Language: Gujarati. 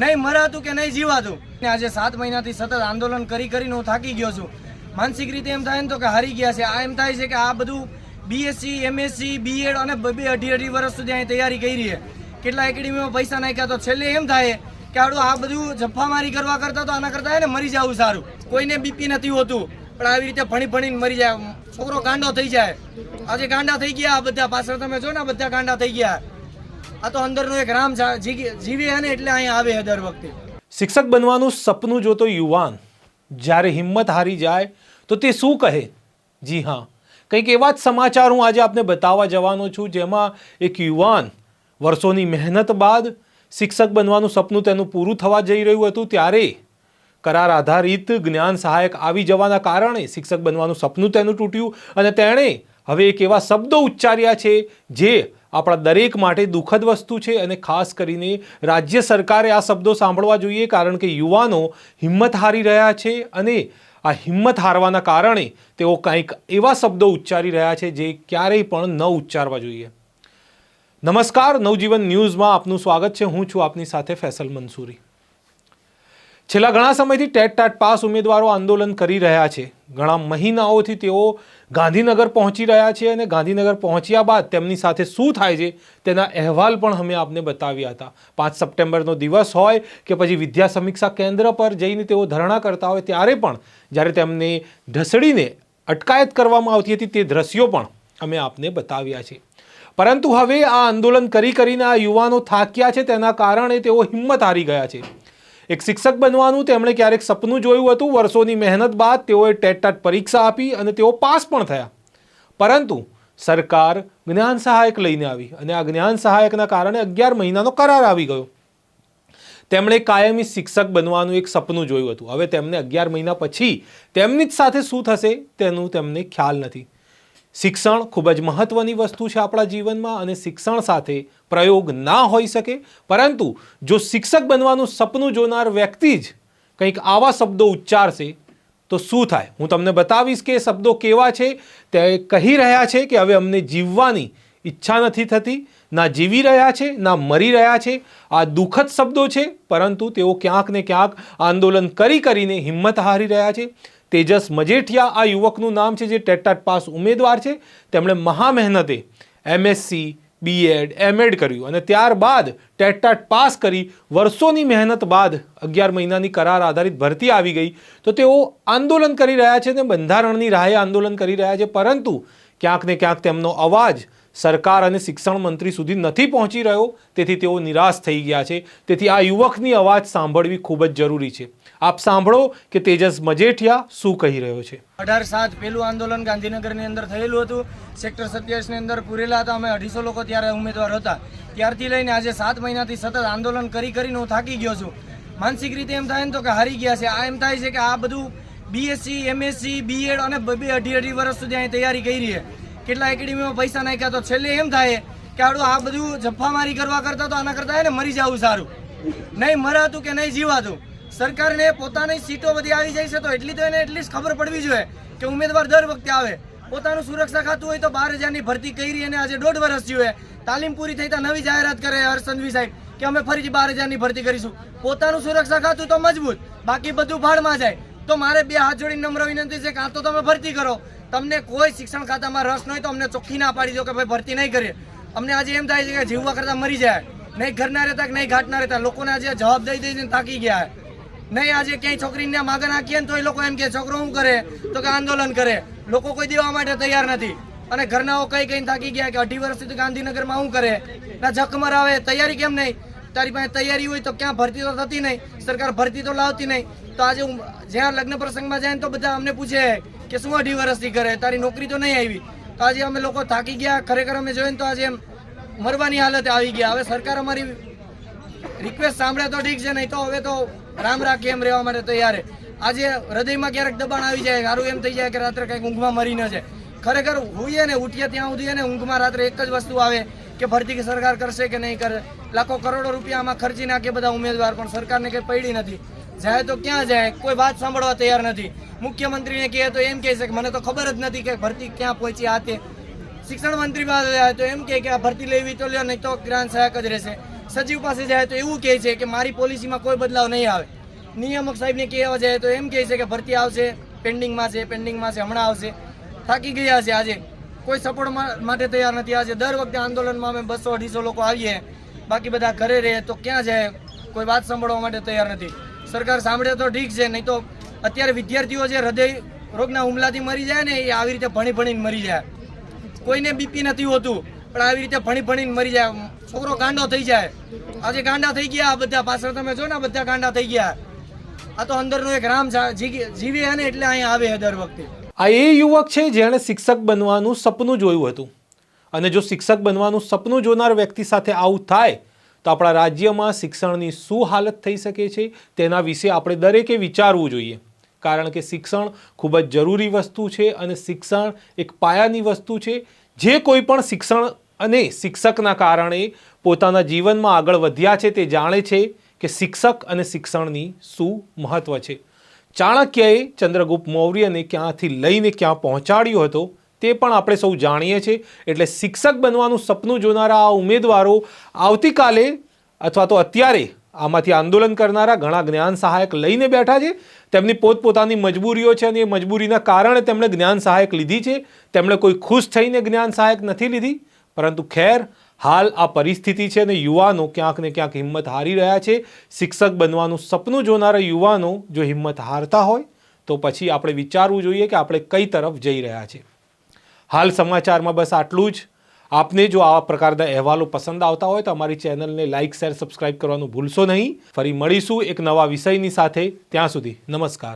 નહીં મરાતું કે નહીં જીવાતું. આજે સાત મહિનાથી સતત આંદોલન કરી કરીને હું થાકી ગયો છું. માનસિક રીતે એમ થાય ને તો કે હારી ગયા છે. આ એમ થાય છે કે આ બધું બીએસસી એમએસસી બીએડ અને બે અઢી અઢી વર્ષ સુધી અહીં તૈયારી કરી છે. કેટલા એકેડેમીમાં પૈસા નાખ્યા તો છેલ્લે એમ થાય કે આડું આ બધું જફ્ફામારી કરવા કરતા તો આના કરતા ને મરી જવું સારું. કોઈને બીપી નથી હોતું. પણ આવી રીતે ભણી ભણીને મરી જાય. છોકરો ગાંડો થઈ જાય. આજે ગાંડા થઈ ગયા આ બધા. પાછળ તમે જો ને બધા ગાંડા થઈ ગયા. આ તો અંદરનો એક રામ જીવી અને એટલે અહીંયા આવે છે દર વખતે. શિક્ષક બનવાનું સપનું જોતો યુવાન, જ્યારે હિંમત હારી જાય, તો તે શું કહે? જી હા. કંઈક એવા જ સમાચાર હું આજે આપને બતાવવા જવાનો છું, જેમાં એક યુવાન વર્ષોની મહેનત બાદ શિક્ષક બનવાનું સપનું તેનું પૂરું થવા જઈ રહ્યું હતું, ત્યારે કરાર આધારિત જ્ઞાન સહાયક આવી જવાના કારણે શિક્ષક બનવાનું સપનું તેનું તૂટ્યું, અને તેણે હવે એક એવા શબ્દો ઉચ્ચાર્યા છે, જે આપણા દરેક માટે દુઃખદ વસ્તુ છે અને ખાસ કરીને રાજ્ય સરકારે આ શબ્દો સાંભળવા જોઈએ કારણ કે યુવાનો હિંમત હારી રહ્યા છે અને આ હિંમત હારવાના કારણે તેઓ કંઈક એવા શબ્દો ઉચ્ચારી રહ્યા છે જે ક્યારેય પણ ન ઉચ્ચારવા જોઈએ. નમસ્કાર, નવજીવન ન્યૂઝમાં આપનું સ્વાગત છે. હું છું આપની સાથે ફેસલ મંસૂરી. છેલ્લા ઘણા સમયથી ટેટ ટાટ પાસ ઉમેદવારો આંદોલન કરી રહ્યા છે. ઘણા મહિનાઓથી તેઓ ગાંધીનગર પહોંચી રહ્યા છે અને ગાંધીનગર પહોંચ્યા બાદ તેમની સાથે શું થાય છે તેના અહેવાલ પણ અમે આપને બતાવ્યા હતા. પાંચ સપ્ટેમ્બરનો દિવસ હોય કે પછી વિદ્યા સમીક્ષા કેન્દ્ર પર જઈને તેઓ ધરણા કરતા હોય ત્યારે પણ જ્યારે તેમને ઢસડીને અટકાયત કરવામાં આવતી હતી તે દ્રશ્યો પણ અમે આપને બતાવ્યા છે. પરંતુ હવે આ આંદોલન કરી કરીને આ યુવાનો થાક્યા છે તેના કારણે તેઓ હિંમત હારી ગયા છે. એક શિક્ષક બનવાનું, તેમણે ક્યારેક સપનું જોયું હતું. વર્ષોની મહેનત બાદ તેઓએ ટેટ ટાટ પરીક્ષા આપી અને તેઓ પાસ પણ થયા. પરંતુ સરકાર જ્ઞાન સહાયક લઈને આવી અને આ જ્ઞાન સહાયકના કારણે અગિયાર મહિનાનો કરાર આવી ગયો. તેમણે કાયમી શિક્ષક બનવાનું એક સપનું જોયું હતું. હવે તેમને અગિયાર મહિના પછી તેમની જ સાથે શું થશે તેનું તેમને ખ્યાલ નથી. શિક્ષણ ખૂબ જ મહત્વની વસ્તુ છે આપણા જીવનમાં અને શિક્ષણ સાથે પ્રયોગ ના હોઈ શકે. પરંતુ જો શિક્ષક બનવાનું સપનું જોનાર વ્યક્તિ જ કંઈક આવા શબ્દો ઉચ્ચારશે, તો શું થાય? હું તમને બતાવીશ કે શબ્દો કેવા છે. તે કહી રહ્યા છે કે હવે અમને જીવવાની ઈચ્છા નથી થતી, ના જીવી રહ્યા છે, ના મરી રહ્યા છે. આ દુઃખદ શબ્દો છે, પરંતુ તેઓ ક્યાંક ને ક્યાંક આંદોલન કરી કરીને હિંમત હારી રહ્યા છે. તેજસ મજેઠિયા આ યુવકનું નામ છે, જે ટેટાટ પાસ ઉમેદવાર છે. તેમણે મહા મહેનતે એમએસસી બીએડ એમએડ કર્યું અને ત્યારબાદ ટેટાટ પાસ કરી વર્ષોની મહેનત બાદ અગિયાર મહિનાની કરાર આધારિત ભરતી આવી ગઈ. તો તેઓ આંદોલન કરી રહ્યા છે ને બંધારણની રાહે આંદોલન કરી રહ્યા છે, પરંતુ ક્યાંક ને ક્યાંક તેમનો અવાજ સરકાર અને શિક્ષણ મંત્રી સુધી નથી પહોંચી રહ્યો, તેથી તેઓ નિરાશ થઈ ગયા છે. તેથી આ યુવકની અવાજ સાંભળવી ખૂબ જ જરૂરી છે. આપ સાંભળો કે તેજસ મજેઠિયા શું કહી રહ્યો છે. અઢાર સાત પહેલું આંદોલન ગાંધીનગરની અંદર થયેલું હતું. સેક્ટર સત્યાવીસની અંદર પૂરેલા હતા. અમે અઢીસો લોકો ત્યારે ઉમેદવાર હતા. ત્યારથી લઈને આજે સાત મહિનાથી સતત આંદોલન કરી કરીને હું થાકી ગયો છું. માનસિક રીતે એમ થાય ને તો કે હારી ગયા છે. આ એમ થાય છે કે આ બધું બીએસસી એમએસસી બીએડ અને બે અઢી અઢી વર્ષ સુધી અહીં તૈયારી કરી છે. કેટલા એકેડેમીમાં પૈસા નાખ્યા તો છેલ્લે એમ થાય કે આડું આ બધું જફ્ફામારી કરવા કરતા તો આના કરતા એને મરી જવું સારું. નહીં મરાતું કે નહીં જીવાતું. સરકારને પોતાની સીટો બધી આવી જાય છે તો એટલી તો એને એટલીસ્ટ ખબર પડવી જોઈએ કે ઉમેદવાર દર વખતે આવે. પોતાનું સુરક્ષા ખાતું હોય તો બાર હજારની ભરતી કરી અને આજે દોઢ વર્ષ જીવે તાલીમ પૂરી થઈ તો નવી જાહેરાત કરે હર્ષંદવી સાહેબ કે અમે ફરીથી બાર હજારની ભરતી કરીશું. પોતાનું સુરક્ષા ખાતું તો મજબૂત. બાકી બધું ભાડમાં જાય. તો મારે બે હાથ જોડીને નમ્ર વિનંતી છે કાં તો તમે ભરતી કરો. તમને કોઈ શિક્ષણ ખાતામાં રસ નહીં તો અમને ચોખ્ખી ના પાડી દો કે ભાઈ ભરતી નહીં કરીએ. અમને આજે એમ થાય છે કે જીવવા કરતા મરી જાય. નહીં ઘરના રહેતા કે નહીં ઘાટના રહેતા. લોકોને આજે જવાબ દઈ દઈને થાકી ગયા. નહીં આજે ક્યાંય છોકરીને માગા નાખીએ ને તો એ લોકો એમ કે, છોકરો શું કરે? તો કે, આંદોલન કરે. લોકો કોઈ દેવા માટે તૈયાર નથી. અને ઘરનાઓ કઈ કઈ થાકી ગયા કે અઢી વર્ષથી તો ગાંધીનગરમાં શું કરે? ના, જખમર આવે. તૈયારી કેમ નહીં? તારી પાસે તૈયારી હોય તો ક્યાં ભરતી તો થતી નહીં? સરકાર ભરતી તો લાવતી નહીં. તો આજે હું જ્યાં લગ્ન પ્રસંગમાં જાય તો બધા અમને પૂછે કે શું અઢી વર્ષથી કરે તારી નોકરી તો નહીં આવી. તો આજે અમે લોકો થાકી ગયા. ખરેખર અમે જોઈએ તો આજે મરવાની હાલતે આવી ગયા. હવે સરકાર અમારી રિક્વેસ્ટ સાંભળે તો ઠીક છે, નહીં તો હવે તો રામ રાખે એમ રહેવા માટે તૈયાર. આજે હૃદયમાં ક્યારેક દબાણ આવી જાય સારું એમ થઈ જાય કે રાત્રે કંઈક ઊંઘમાં મરી ન જાય. ખરેખર હોઈએ ને ઉઠીએ ત્યાં સુધી ને ઊંઘમાં રાત્રે એક જ વસ્તુ આવે કે ભરતી સરકાર કરશે કે નહીં કરે. લાખો કરોડો રૂપિયા આમાં ખર્ચી નાખે બધા ઉમેદવાર, પણ સરકારને કંઈ પડી નથી. જાય તો ક્યાં જાય? કોઈ વાત સાંભળવા તૈયાર નથી. મુખ્યમંત્રીને કહે તો એમ કહે છે કે મને તો ખબર જ નથી કે ભરતી ક્યાં પહોંચી, આ તે. શિક્ષણ મંત્રી પાસે જાય તો એમ કહે કે આ ભરતી લેવી તો લ્યો, નહીં તો જ્ઞાન સહાયક જ રહેશે. સચિવ પાસે જાય તો એવું કહે છે કે મારી પોલિસીમાં કોઈ બદલાવ નહીં આવે. નિયામક સાહેબને કહેવા જાય તો એમ કહે છે કે ભરતી આવશે, પેન્ડિંગમાં છે પેન્ડિંગમાં છે, હમણાં આવશે. થાકી ગયા છે આજે. કોઈ સપોર્ટ માટે તૈયાર નથી. આજે દર વખતે આંદોલનમાં અમે બસો અઢીસો લોકો આવીએ. બાકી બધા ઘરે રહે તો ક્યાં જાય? કોઈ વાત સાંભળવા માટે તૈયાર નથી. સરકાર સાંભળે તો ઠીક છે, નહીં તો અત્યારે વિદ્યાર્થીઓ જે હૃદય રોગના હુમલાથી મરી જાય ને, એ આવી રીતે ભણી ભણીને મરી જાય. કોઈને બીપી નથી હોતું, પણ આવી રીતે ભણી ભણીને મરી જાય. છોકરો ગાંડો થઈ જાય. આજે ગાંડા થઈ ગયા બધા, પાછળ તમે જો ને બધા ગાંડા થઈ ગયા. આ તો અંદરનો એક રામ જીવે ને, એટલે અહીંયા આવે દર વખતે. આ એ યુવક છે જેણે શિક્ષક બનવાનું સપનું જોયું હતું. અને જો શિક્ષક બનવાનું સપનું જોનાર વ્યક્તિ સાથે આવું થાય તો આપણા રાજ્યમાં શિક્ષણની શું હાલત થઈ શકે છે તેના વિશે આપણે દરેકે વિચારવું જોઈએ. કારણ કે શિક્ષણ ખૂબ જ જરૂરી વસ્તુ છે અને શિક્ષણ એક પાયાની વસ્તુ છે. જે કોઈ પણ શિક્ષણ અને શિક્ષકના કારણે પોતાના જીવનમાં આગળ વધ્યા છે તે જાણે છે કે શિક્ષક અને શિક્ષણની શું મહત્વ છે. ચાણક્યએ ચંદ્રગુપ્ત મૌર્યને ક્યાંથી લઈને ક્યાં પહોંચાડ્યો હતો તે પણ આપણે સૌ જાણીએ છીએ. એટલે શિક્ષક બનવાનું સપનું જોનારા આ ઉમેદવારો આવતીકાલે અથવા તો અત્યારે આમાંથી આંદોલન કરનારા ઘણા જ્ઞાન સહાયક લઈને બેઠા છે. તેમની પોતપોતાની મજબૂરીઓ છે અને એ મજબૂરીના કારણે તેમણે જ્ઞાન સહાયક લીધી છે. તેમણે કોઈ ખુશ થઈને જ્ઞાન સહાયક નથી લીધી. પરંતુ ખેર, હાલ આ પરિસ્થિતિ છે અને યુવાનો ક્યાંક ને ક્યાંક હિંમત હારી રહ્યા છે. શિક્ષક બનવાનું સપનું જોનારા યુવાનો જો હિંમત હારતા હોય, તો પછી આપણે વિચારવું જોઈએ કે આપણે કઈ તરફ જઈ રહ્યા છે. હાલ સમાચારમાં બસ આટલું જ. આપને જો આવા પ્રકારના અહેવાલો પસંદ આવતા હોય તો અમારી ચેનલને લાઇક, શેર, સબસ્ક્રાઇબ કરવાનું ભૂલશો નહીં. ફરી મળીશું એક નવા વિષયની સાથે. ત્યાં સુધી નમસ્કાર.